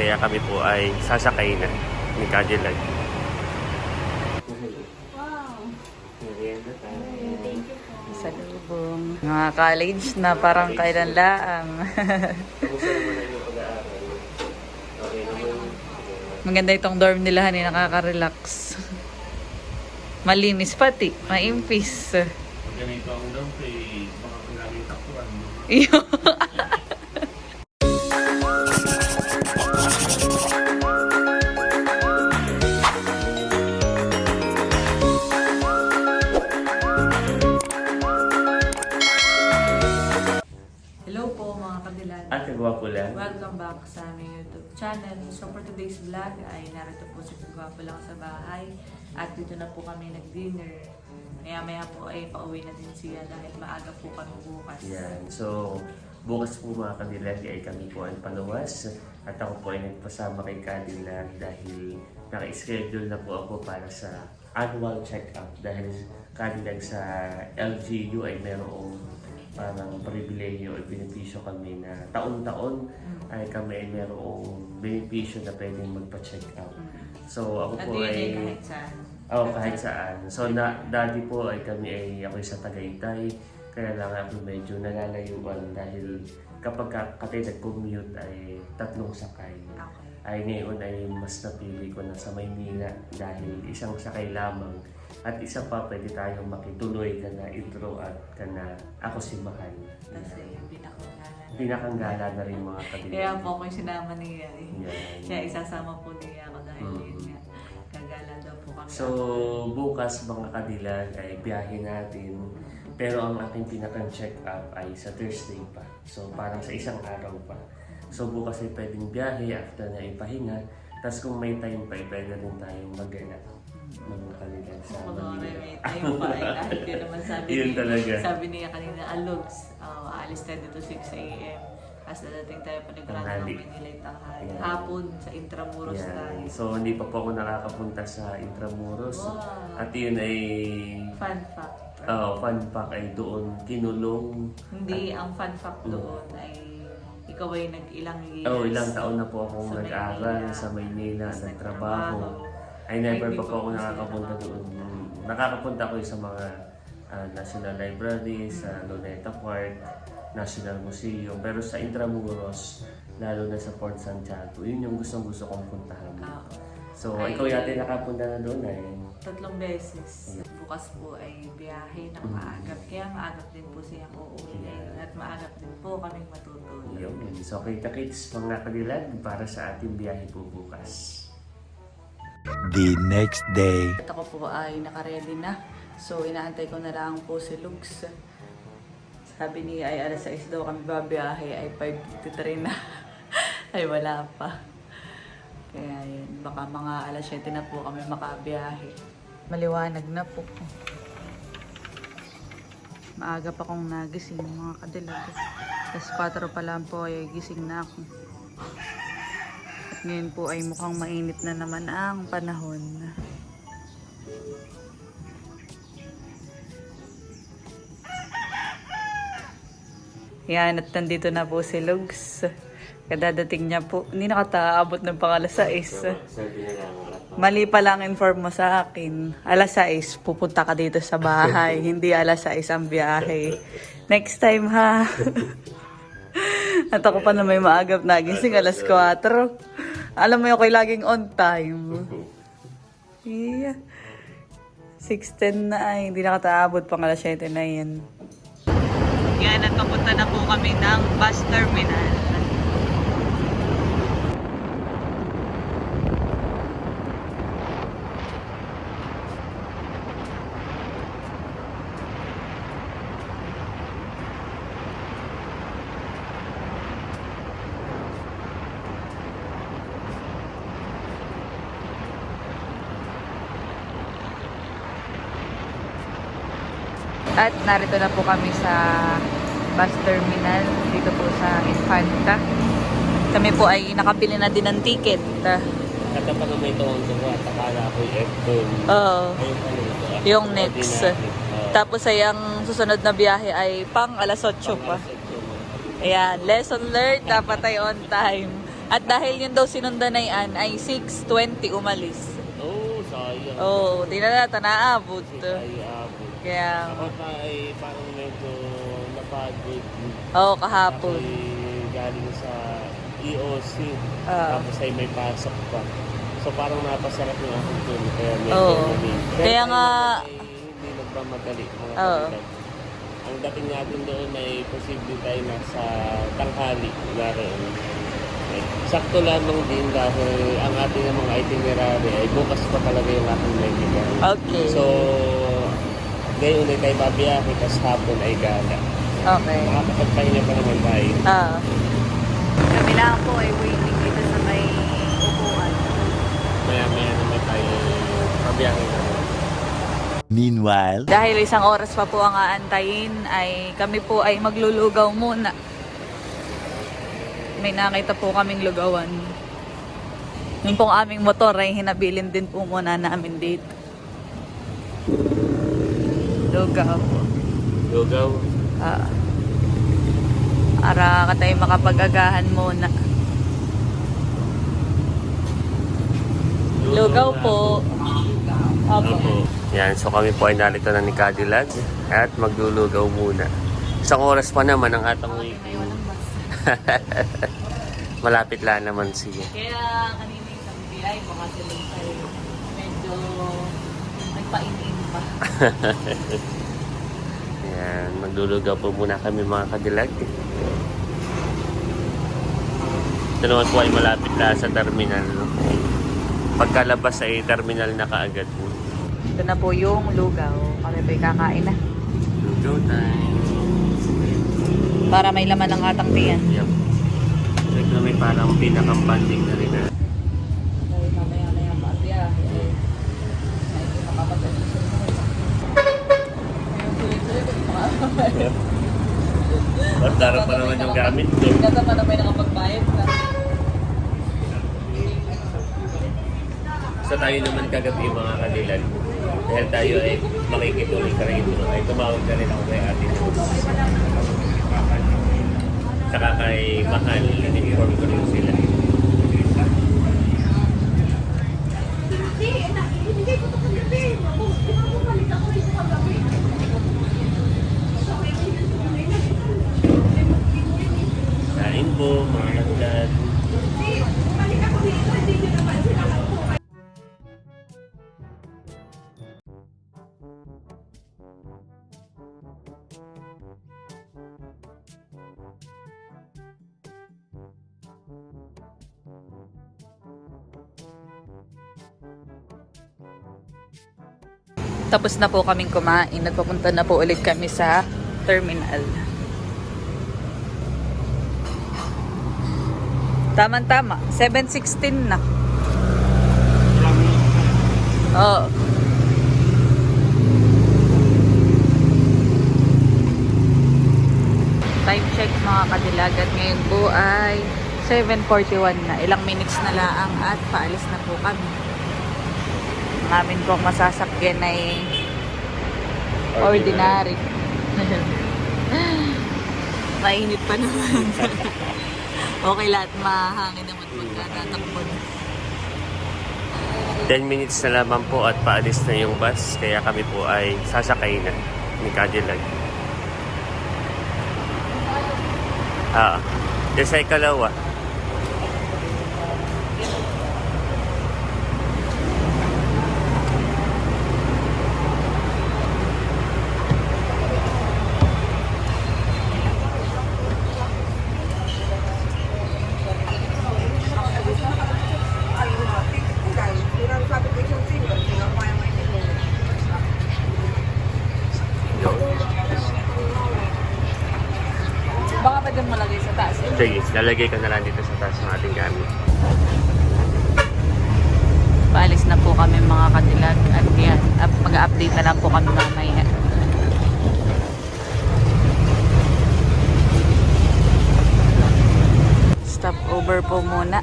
Kaya kami po ay sasakay na ni Cadillac. Sa lubong. Mga college na parang kailan laang. Maganda itong dorm nila, hani, nakaka-relax. Malinis pati, maimpis. Ganito ang daw kay baka kung taktuan. Iyo. lang. Welcome back sa aming YouTube channel. So for today's vlog ay narito po si Gwapo lang sa bahay at dito na po kami nag-dinner. Maya maya po ay pauwi na din siya dahil maaga po kami bukas. Yan. So, bukas po mga Cadillac ay kami po ay paluwas. At ako po ay nagpasama kay Cadillac dahil naka-schedule na po ako para sa annual check-up. Dahil Cadillac sa LGU ay merong parang pribileyo o benepisyo kami na taon-taon ay kami ay merong benepisyo na pwedeng magpa-check up. So ako po ay kahit saan. Oo, kahit saan. So, na, dati po ay kami ay ako sa Tagaytay. Kaya lang ako medyo nalalayuan dahil kapag ka- kami nag-commute ay tatlong sakay. Okay. Ay ngayon ay mas napili ko na sa Maynila dahil isang sakay lamang. At isa pa pwede tayong makituloy ka na intro at ka na ako si Mahal. Kasi yung pinakanggalan. Pinakanggala na rin mga Kaya kaibigan. po ako yung sinama niya. Eh. Kaya isasama po niya ako dahil Mm. yun nga. Daw po kami. So, bukas mga kadilag ay biyahe natin. Pero ang aking pinakang check up ay sa Thursday pa. So, parang sa isang araw pa. So, bukas ay pwedeng biyahe after na ipahinga. Tapos kung may time pa, pwede rin tayong mag-gala. Mga kadilag sa Ako naman Manila. may time pa eh. Kahit yun naman sabi Yun talaga. Sabi niya kanina, alugs. Uh, aalis tayo dito 6 a.m. Tapos dadating tayo pa ng Tanghali. ng Manila tanghali. Ayan. Hapon sa Intramuros Yan. tayo. So, hindi pa po ako nakakapunta sa Intramuros. Wow. At yun ay, Fun fact. uh, fun fact ay doon kinulong. Hindi, ang fun fact doon ay ikaw ay nag-ilang years. Oh, ilang taon na po akong Sa nag-aral Maynila. sa Maynila, Tapos nagtrabaho. Ay Ay, never pa po ako nakakapunta doon. Nakakapunta ko sa mga ah, National Library, sa Luneta Park, National Museum. Pero sa Intramuros, lalo na sa Port Santiago, yun yung gustong gusto kong puntahan. Ah, So, Ay. ikaw yata nakapunta na doon ay. tatlong beses. Bukas po ay biyahe ng maagap. Kaya maagap din po siya uuwi. At maagap din po kaming matutulog. Yun. So, kita-kits mga kadilag para sa ating biyahe po bukas. The next day. At ako po ay nakaredy na. So, inaantay ko na lang po si Lux. Sabi niya ay alas 6 daw kami babiyahe, ay 5.53 na. ay wala pa. Kaya yun, baka mga alas 7 na po kami makabiyahe. Maliwanag na po. Maaga pa kong nagising mga kadilag. Tapos 4 pa lang po ay gising na ako. At ngayon po ay mukhang mainit na naman ang panahon. Yan, at nandito na po si Lugs. Kadadating niya po. Hindi nakataabot ng pang alas 6. Sabi na lang. Mali pa lang inform mo sa akin. Alas 6, pupunta ka dito sa bahay. Hindi alas 6 ang biyahe. Next time ha. At ako pa na may maagap na gising alas 4. Alam mo yung ako'y laging on time. Yeah. 6.10 na ay, hindi nakataabot pang alas 7 na yan. Yan, at papunta na po kami ng bus terminal. At narito na po kami sa bus terminal dito po sa Infanta. Kami po ay nakabili na din ng ticket. Kata pa naman ito ang tuwa. Takala ko yung F-Turn. Oo. Yung next. Tapos ay ang susunod na biyahe ay pang alas 8 pa. Ayan, lesson learned, dapat ay on time. At dahil yun daw sinundan na yan, ay 6.20 umalis. Oo, oh, sayang. Oo, oh, di na natin naabot. Ay, abot. Kaya, Ako pa ay parang medyo napagod. oo, kahapon. Ako'y galing sa EOC. Ah. Tapos ay may pasok pa. So parang napasarap yung aking tulog. Kaya medyo Oo. manig. Kaya tayo nga- naman ay hindi nagmamadali. Mga Oo. kabilag. Ang dating natin doon ay posible tayo nasa tanghali. Naroon. Okay. Sakto lamang din dahil ang ating mga itinerary ay bukas pa talaga yung ating medical. Okay. So, ngayon ay tayo babiyahe, tapos hapon ay gala. okay. Makakapagpahinga pa naman tayo. Ah. Kami lang po ay waiting dito sa may upuan. Maya-maya naman tayo pabiyahe naman. Meanwhile, Dahil isang oras pa po ang aantayin, ay kami po ay maglulugaw muna. May nakita po kaming lugawan. Yung pong aming motor ay hinabilin din po muna namin dito. Lugaw. Lugaw. Ah. Para ka tayo makapag-agahan muna. Lugaw po. Opo. Yan, so kami po ay narito na ni Cadillac at maglulugaw muna. Isang oras pa naman ang atang waiting. Malapit lang naman siya. Kaya kanina yung sabi ay baka sila ay medyo nagpainin pa. Yan, maglulugaw po muna kami mga Cadillac. Ito naman po ay malapit lang sa terminal. Pagkalabas ay terminal na kaagad po. Ito na po yung lugaw. Kami ba'y kakain na. Lugaw time. Para may laman ng atang tiyan. Yup. Like na may parang pinakang-banding na rin na. Dahil mamaya na yung pagbiyahe. Eh, medyo makapag-alis. Basta pa naman yung gamit ko. Gata pa na may nakapagbayad na. Sa tayo naman kagabi mga kanilan. Dahil tayo ay makikituloy ka rin ito. Ay tumawag ka rin ako kay Ate Rose. Saka kay Mahal, in-inform ko rin sila. Tapos na po kaming kumain. Nagpapunta na po ulit kami sa terminal. Tama-tama. 7.16 na. Oo. Time check mga kadilagat ngayon po ay 7.41 na. Ilang minutes na laang at paalis na po kami. Ang amin pong masasakyan ay ordinary. Mainit pa naman. okay lahat mahangin naman pagka tatakbo. 10 minutes na lamang po at paalis na yung bus. Kaya kami po ay sasakay na ni Cadillac. Ah, yung sa ikalawa. Baka pa din malagay sa taas. Eh. Sige, lalagay ko na lang dito sa taas ng ating gamit. Paalis na po kami mga kadilag at yan, up- mag-update na lang po kami mamaya. Stop over po muna.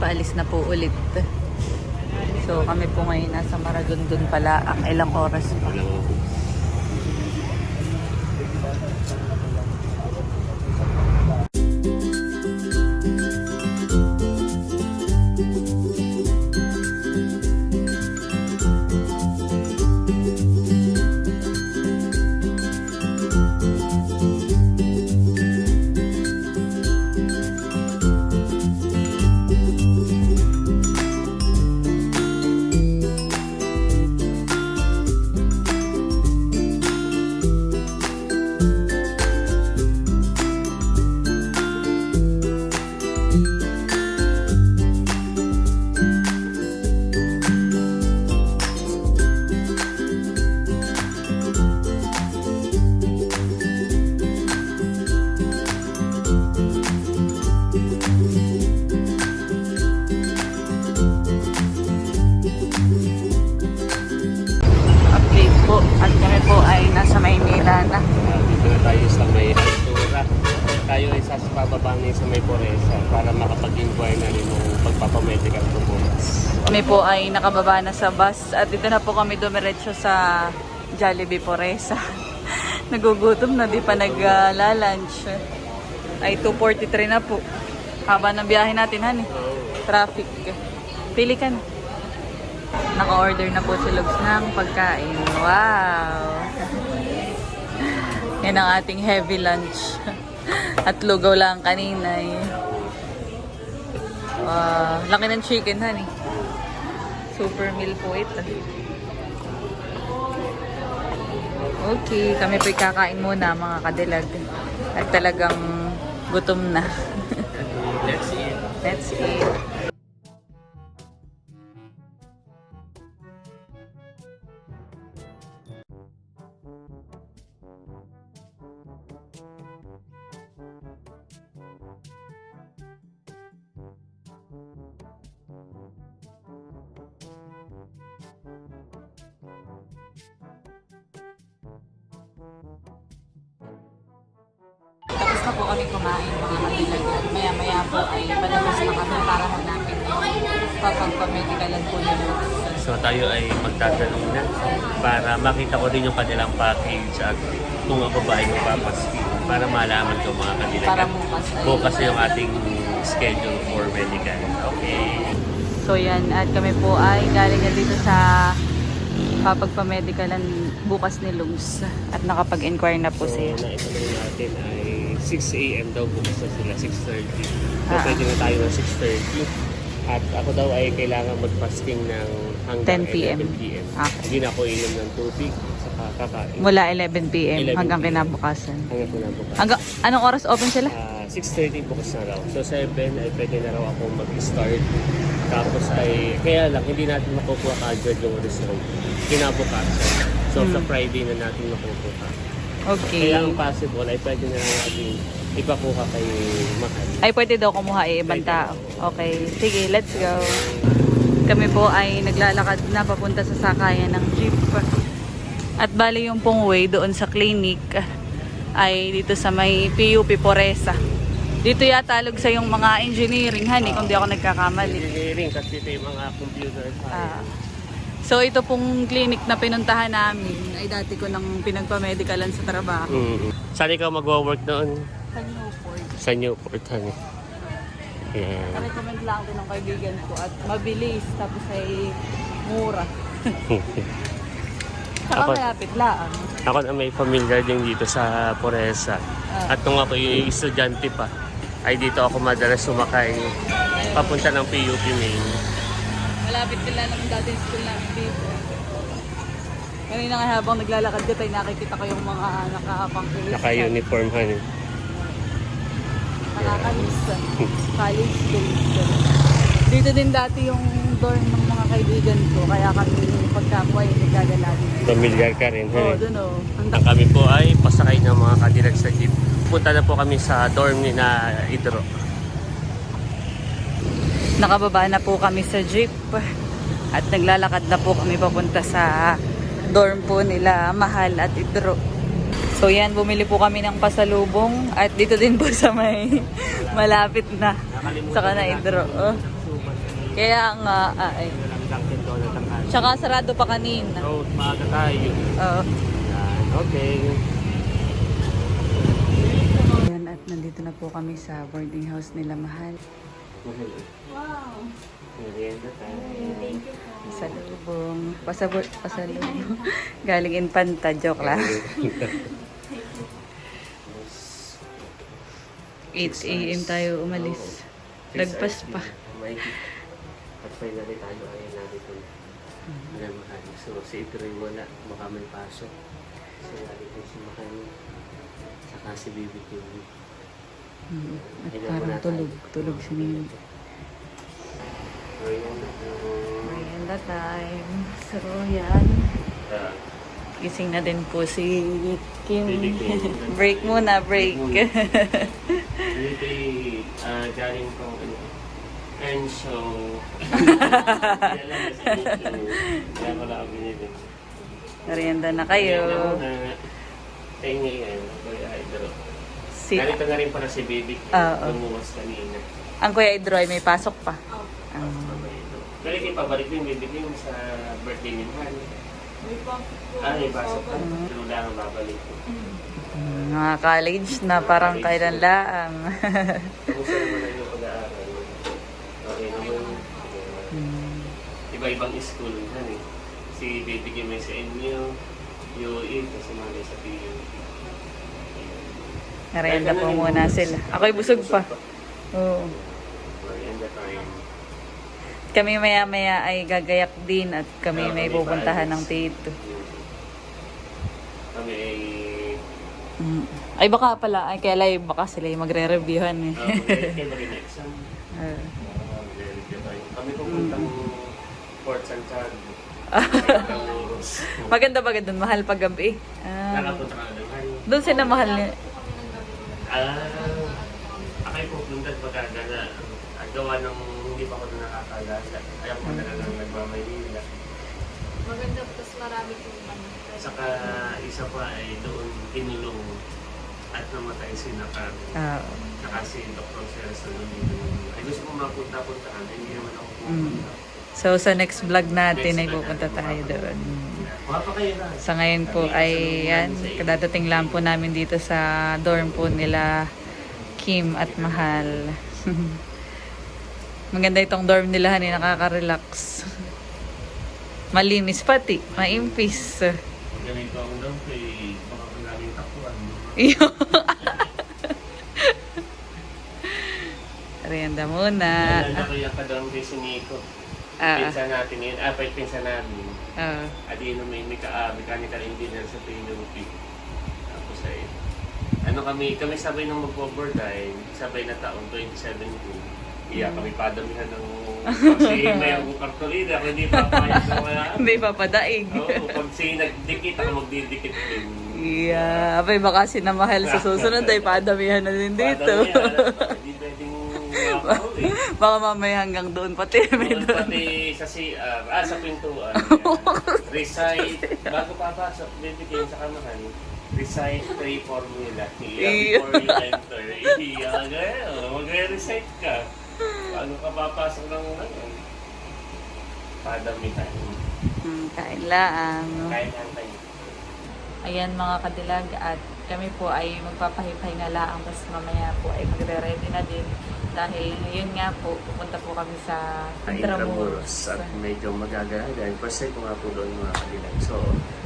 Paalis na po ulit. So kami po ngayon nasa Maragondon pala ang ilang oras pa. Walang At kami po ay nasa Maynila na. Dito na tayo sa may Altura. Tayo ay sa pababa na sa may Poresa para makapag-inquire na rin ng pagpapamedical performance. Kami po ay nakababa na sa bus at dito na po kami dumiretso sa Jollibee Poresa. Nagugutom na, di pa nag-lunch. Uh, ay 2.43 na po. Haba ng biyahe natin, honey. Traffic. Pili ka na. Naka-order na po si Lugs ng pagkain. Wow! Yan ang ating heavy lunch. At lugaw lang kanina eh. Wow, laki ng chicken, honey. Super meal po ito. Okay, kami po'y kakain muna mga kadilag. At talagang gutom na. Let's eat. Let's eat. Po kami kumain mga kadilag. At maya-maya po ay palabas na kami para hanapin yung papagpamedikalan po ni Lux. So tayo ay magtatanong na para makita ko din yung kanilang package at kung ako ba ay mapapaski para malaman ko mga kanila. Para bukas Bukas yung ating schedule for medical. Okay. So yan, at kami po ay galing na dito sa papagpamedikalan bukas ni Lums. At nakapag-inquire na po So, siya. naitanong natin ay 6 a.m. daw bukas na sila, 6.30. So, Ah. pwede na tayo ng 6.30. At ako daw ay kailangan mag-fasting ng hanggang 10 p.m. 11 p.m. Ah. Hindi na ako inom ng tubig saka kakain. Mula 11 p.m. 11 hanggang p.m. kinabukasan. Hanggang po na bukas. Hanggang, anong oras open sila? Ah, 6.30 bukas na raw. So 7 ay pwede na raw ako mag-start. Tapos ay, kaya lang, hindi natin makukuha agad yung result. Kinabukasan. So sa Hmm. Friday na natin makukuha. Okay. Kaya ang possible ay pwede na lang natin ipakuha kay Mahal. Ay, pwede daw kumuha eh, ibang tao. Okay, sige, let's go. Kami po ay naglalakad na papunta sa sakayan ng jeep. At bali yung pong way doon sa clinic ay dito sa may PUP Poresa. Dito yata sa yung mga engineering, honey, kung di ako nagkakamali. Engineering kasi ito yung mga computer science. So ito pong clinic na pinuntahan namin ay dati ko nang pinagpamedikalan sa trabaho. Mm. Saan ikaw magwo-work doon? Sa Newport. Sa Newport, honey. Yeah. Na-recommend lang din ng kaibigan ko at mabilis tapos ay mura. Saka Ako- malapit lang. Ako na may familiar din dito sa Poresa. Ah. At nung ako yung estudyante pa, ay dito ako madalas sumakay papunta ng PUP main. Malapit sila naman dati yung school namin dito. Kanina nga habang naglalakad ka tayo nakikita ko yung mga nakapangkilis. Naka-uniform, honey. Nakakalis. College days. Dito din dati yung dorm ng mga kaibigan ko. Kaya kami pagkakuha yung nagkagalagi. Familiar ka rin, Oo, honey. dun o. Ang Ang kami po ay pasakay ng mga kadilag sa jeep. Punta na po kami sa dorm ni na Idro. Nakababa na po kami sa jeep at naglalakad na po kami papunta sa dorm po nila Mahal at Idro. So yan, bumili po kami ng pasalubong at dito din po sa may malapit na sa kana Idro. Oh. Kaya nga, ah, ay. Tsaka sarado pa kanina. So, maaga tayo. Oo. Okay. Yan, at nandito na po kami sa boarding house nila Mahal. Wow. Merienda tayo. Thank you po. Pasalubong. Pasabot, pasalubong. Galing in panta, joke lang. 8 a.m. tayo umalis. Lagpas pa. At finally tayo ay narito na. Alam mo kaya. So, si Itroy wala. Baka may pasok. So, narito si Makani. Saka si Baby Kim. Mm, At parang tulog. Tulog si Nini. Merienda time. So, yan. Gising na din po si Kim. Break muna, break. Dito uh, galing pang ano, and so, kaya wala ako binili. Merienda na kayo. Merienda muna. Eh ngayon, Kuya Idro. Si, Narito na rin pala si Baby. Oo. Lumuwas kanina. ang Kuya Idro ay may pasok pa. Oh, Ah. Pero kayo pabalik mo yung Baby ko yung sa birthday ni Han. may pumpkin po. Ah, may pasok pa. Mm. Pero lang ang babalik ko. Mm, Mga college na parang kailan laang. Kamusta naman na yung pag-aaral? Okay naman. Mm. Iba-ibang school na eh. Si Baby Kim may sa inyo, UE, kasi mga sa PU. Narenda po muna sila. Ako'y busog pa. Oo. Kami maya-maya ay gagayak din at kami may pupuntahan ng tito. Kami ay... Mm. Ay baka pala, ay kaya live, baka sila yung magre-reviewhan eh. Ah. Ah. Kami pupuntang Port Santiago. Maganda ba doon? Mahal pag gabi. Ah. Doon sila mahal niya. Ah, akay pupunta pag na at gawa ng hindi pa ako na nakakagala. Ayaw ko talaga nang nagmamaylila. Maganda po, tapos marami po ano. Saka isa pa ay doon kinulong at namatay si Nakar. Ah. Saka si Dr. Celso Domino. Ay gusto ko mapunta-puntahan, hindi naman ako pupunta. So sa next vlog natin ay Next vlog pupunta natin tayo doon. Sa ngayon po ay yan, kadadating lang po namin dito sa dorm po nila Kim at Mahal. Maganda itong dorm nila, hani, nakaka-relax. Malinis pati, maimpis. Ganito ako daw kay laging takuan. Rienda muna. Nalala ko yung kadang kay si Ah, Pinsan natin yun. Ah, pa pinsan namin. ah, Adi no may meka, ah, mechanical engineer sa PNP. Tapos ay ano kami, kami sabay nung mag-overtime, sabay na taon 2017. Iya kami padamihan ng kasi may ang kartolina, ako hindi pa payag na wala. hindi pa padaig. Oo, pag si nagdikit, ako magdidikit din. Yeah, abay baka sinamahal sa susunod ay padamihan na din dito. Padamihan, Hindi pwedeng. baka mamaya hanggang doon pati may Doon doon. pati sa CR, ah, sa pintuan. yan. Recite, bago papasok, bibigyan sa kamahan. Recite three formula. Iya. Yeah, before you enter. Iya, gaya. Magre-recite ka. Paano ka papasok ng ano? Padamihan. Hmm, kain lang. Kain hantay. Ayan mga kadilag at kami po ay magpapahipay nga lang tapos mamaya po ay magre-ready na din dahil yun nga po pupunta po kami sa Intramuros Intramuros. at medyo magagala dahil first time ko nga po doon mga kanilang. So,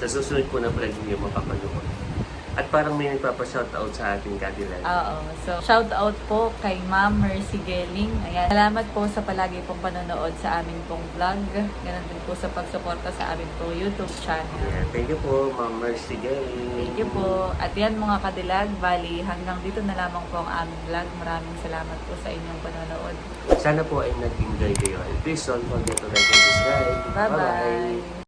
sa susunod po na vlog niyo mapapanood. At parang may nagpapa-shoutout sa ating kadilang. Oo. So, shout out po kay Ma'am Mercy Gelling. Ayan. Salamat po sa palagi pong panonood sa amin pong vlog. Ganon din po sa pagsuporta sa amin pong YouTube channel. Yeah, thank you po, Ma'am Mercy Gay. Thank you po. At yan mga kadilag, bali hanggang dito na lamang po ang aming vlog. Maraming salamat po sa inyong panonood. Sana po ay nag-enjoy kayo. And please don't forget to like and subscribe. Bye-bye!